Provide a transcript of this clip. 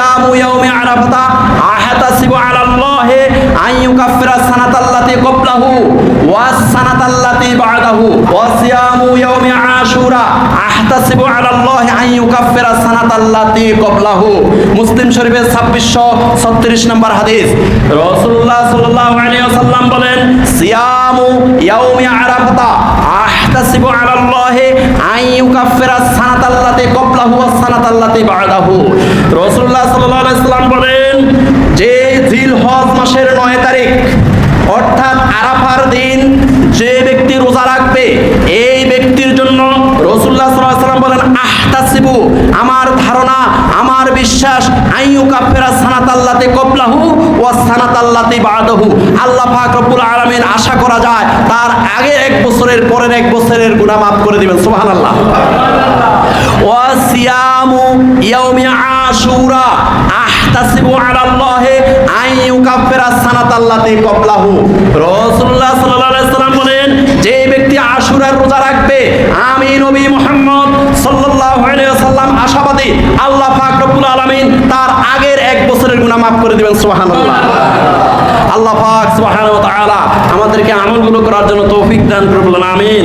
সিয়ামু ইয়াউমি আরাফাতা আহতাসিবু আলাল্লাহি আন ইউকাফিরা সানাতাল্লাতি ক্বাবলাহু ওয়াস সানাতাল্লাতি বা'দাহু ওয়া সিয়ামু ইয়াউমি আশুরা আহতাসিবু আলাল্লাহি আন ইউকাফিরা সানাতাল্লাতি ক্বাবলাহু মুসলিম শরীফের 2636 নম্বর হাদিস। রাসূলুল্লাহ সাল্লাল্লাহু আলাইহি ওয়াসাল্লাম বলেন, সিয়ামু ইয়াউমি আরাফাতা, আহতাসিবু আলাল্লাহি আন ইউকাফিরা সানাতাল্লাতি ক্বাবলাহু ওয়াস সানাতাল্লাতি বা'দাহু। রাসূলুল্লাহ সাল্লাল্লাহু আলাইহি বলেন, যে জিলহজ মাসের 9 তারিখ, অর্থাৎ আরাফার দিন যে ব্যক্তি রোজা রাখবে, এই ব্যক্তির জন্য রসুল্লাহ সাল্লাম বলেন, আহতাসিবু, আমার ধারণা, আমার বিশ্বাস, আইয়ু কাফেরা সানাত আল্লাতে কবলাহু ও সানাত আল্লাতে আল্লাহ পাক রব্বুল আলামিন আশা করা যায়, তার আগে এক বছরের, পরের এক বছরের গুনাহ মাফ করে দিবেন, সুবহানাল্লাহ। ওয়া সিয়ামু ইয়াউমি আশুরা আহতাসিবু আলাল্লাহি আন ইউকাফিরা সানাতাল্লাতি ক্বাবলাহু। রাসূলুল্লাহ সাল্লাল্লাহু আলাইহি সাল্লাম বলেন, যে ব্যক্তি আশুরার রোজা রাখবে, আমি নবী মুহাম্মদ সাল্লাল্লাহু আলাইহি ওয়াসাল্লাম আশাবাদী, আল্লাহ পাক রব্বুল আলামিন তার আগের এক বছরের গুনাহ মাফ করে দিবেন, সুবহানাল্লাহ। আল্লাহ পাক সুবহানাহু ওয়া তাআলা আমাদেরকে আমলগুলো করার জন্য তৌফিক দান করুন আমিন।